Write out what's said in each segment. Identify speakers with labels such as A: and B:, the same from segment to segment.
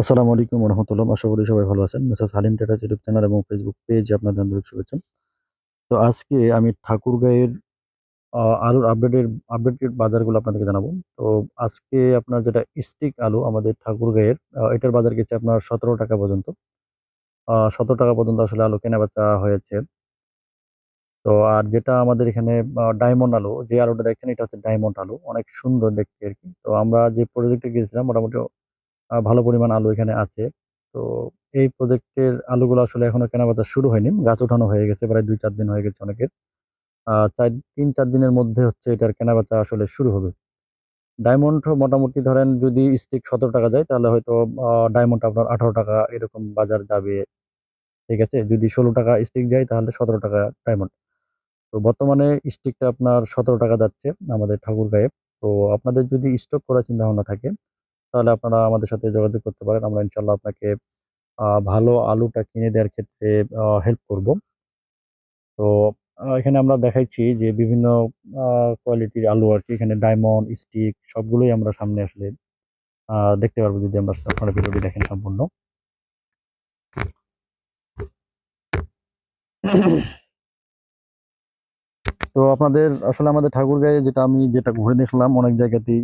A: আসসালামু আলাইকুম রহমতুল্লাহ আশা করি সবাই ভালো আছেন। Messrs Halim traders YouTube channel এবং ফেসবুক পেজে আপনাদের আন্তরিক শুভেচ্ছা। তো আজকে আমি ঠাকুরগাঁয়ের আলুর আপডেটের আপডেটেড বাজারগুলো আপনাদেরকে জানাব। তো আজকে আপনার যেটা স্টিক আলু আমাদের ঠাকুরগাঁয়ের এটার বাজার গেছে আপনার সতেরো টাকা পর্যন্ত। সতেরো টাকা পর্যন্ত আসলে আলু কেনা বেচা হয়েছে। তো আর যেটা আমাদের এখানে ডায়মন্ড আলু, যে আলুটা দেখছেন এটা হচ্ছে ডায়মন্ড আলু। অনেক সুন্দর দেখতে আর কি। তো আমরা যে প্রজেক্টে গিয়েছিলাম, মোটামুটি ভালো পরিমাণ আলু এখানে আছে। তো এই প্রজেক্টের আলুগুলো আসলে এখনও কেনাবেচা শুরু হয়নি। গাছ ওঠানো হয়ে গেছে, প্রায় দুই চার দিন হয়ে গেছে অনেকের। চার, তিন চার দিনের মধ্যে হচ্ছে এটার কেনাবেচা আসলে শুরু হবে। ডায়মন্ড মোটামুটি ধরেন যদি স্টিক সতেরো টাকা যায়, তাহলে হয়তো ডায়মন্ড আপনার আঠারো টাকা এরকম বাজার যাবে। ঠিক আছে? যদি ষোলো টাকা স্টিক যায়, তাহলে সতেরো টাকা ডায়মন্ড তো বর্তমানে স্টিকটা আপনার সতেরো টাকা যাচ্ছে আমাদের ঠাকুরগাঁয়ে। তো আপনাদের যদি স্টক করার চিন্তা ভাবনা থাকে তাহলে আপনারা আমাদের সাথে যোগাযোগ করতে পারেন। আমরা ইনশাল্লাহ আপনাকে ভালো আলুটা কিনে দেওয়ার ক্ষেত্রে হেল্প করব। তো এখানে আমরা দেখাইছি যে বিভিন্ন কোয়ালিটির আলু আর কি। এখানে ডায়মন্ড স্টিক সবগুলোই আমরা সামনে আসলে দেখতে পারব যদি আমরা আপনারা ভিডিওটি দেখেন সম্পূর্ণ। তো আপনাদের, আসলে আমাদের ঠাকুরগাঁয়ে যেটা আমি যেটা ঘুরে দেখলাম, অনেক জায়গাতেই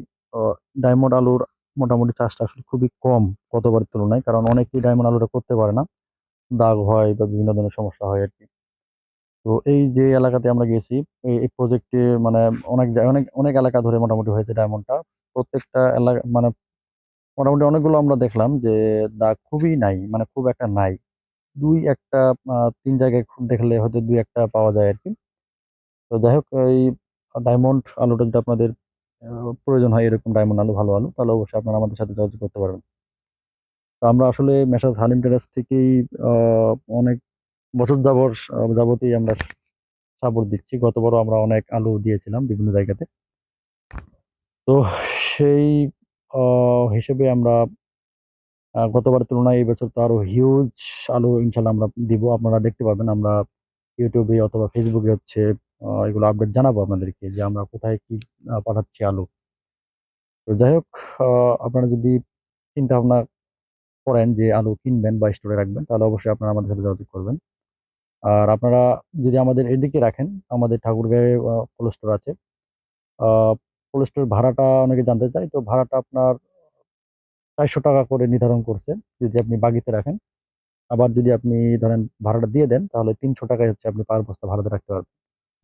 A: ডায়মন্ড আলুর মোটামুটি চাষটা আসলে খুবই কম গতবারের তুলনায়, কারণ অনেকেই ডায়মন্ড আলুটা করতে পারে না। দাগ হয় বা বিভিন্ন ধরনের সমস্যা হয় আর কি তো এই যে এলাকাতে আমরা গেছি, এই প্রজেক্টে মানে অনেক অনেক অনেক এলাকা ধরে মোটামুটি হয়েছে ডায়মন্ডটা প্রত্যেকটা এলাকা মানে মোটামুটি অনেকগুলো আমরা দেখলাম যে দাগ খুবই নাই মানে খুব একটা নাই। দুই একটা তিন জায়গায় দেখলে হয়তো দুই একটা পাওয়া যায় আর কি তো যাই হোক, এই ডায়মন্ড আলুটা যদি আপনাদের প্রয়োজন হয় এরকম ডায়মন্ড আলু ভালো আলু তাহলে অবশ্যই আপনারা আমাদের সাথে যোগাযোগ করতে পারবেন। তো আমরা আসলে মেসাজ হালিম টেরাস থেকেই অনেক বছর যাবর যাবতই আমরা সাপোর্ট দিচ্ছি। গতবারও আমরা অনেক আলু দিয়েছিলাম বিভিন্ন জায়গাতে। তো সেই হিসেবে আমরা আহ, গতবারের তুলনায় এই বছর তো আরও হিউজ আলু ইনশাল্লাহ আমরা দিব। আপনারা দেখতে পাবেন আমরা ইউটিউবে অথবা ফেসবুকে হচ্ছে এগুলো আপডেট জানাব আপনাদেরকে যে আমরা কোথায় কি পাঠাচ্ছি আলু। তো যাই হোক আপনারা যদি চিন্তা ভাবনা করেন যে আলু কিনবেন বা স্টোরে রাখবেন, তাহলে অবশ্যই আপনারা আমাদের সাথে যোগাযোগ করবেন। আর আপনারা যদি আমাদের এদিকে রাখেন, আমাদের ঠাকুরগাঁয়ে কোল্ড স্টোর আছে। কোল্ড স্টোর ভাড়াটা অনেকে জানতে চায়, তো ভাড়াটা আপনার চারশো টাকা করে নির্ধারণ করছে, যদি আপনি বাগিতে রাখেন। আবার যদি আপনি ধরেন ভাড়াটা দিয়ে দেন, তাহলে তিনশো টাকায় হচ্ছে আপনি পার বস্তা ভাড়াতে রাখতে পারবেন।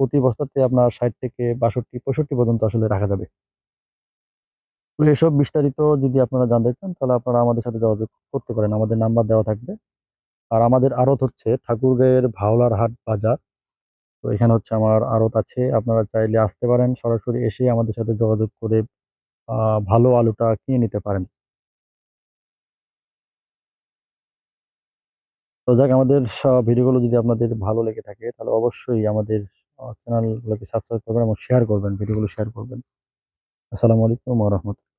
A: প্রতি বস্তাতে আপনার ষাট থেকে বাষট্টি, পঁয়ষট্টি পর্যন্ত আসলে রাখা যাবে। তো এসব বিস্তারিত যদি আপনারা জানতে চান, তাহলে আপনারা আমাদের সাথে যোগাযোগ করতে পারেন। আমাদের নাম্বার দেওয়া থাকবে। আর আমাদের আড়ত হচ্ছে ঠাকুরগাঁয়ের ভাওলার হাট বাজার। তো এখানে হচ্ছে আমার আড়ত আছে। আপনারা চাইলে আসতে পারেন। সরাসরি এসে আমাদের সাথে যোগাযোগ করে ভালো আলুটা কিনে নিতে পারেন। তো যাক, আমাদের ভিডিওগুলো যদি আপনাদের ভালো লেগে থাকে, তাহলে অবশ্যই আমাদের চ্যানেলগুলোকে সাবস্ক্রাইব করবেন এবং শেয়ার করবেন ভিডিওগুলো শেয়ার করবেন। আসসালামু আলাইকুম রহমতুল্লাহ।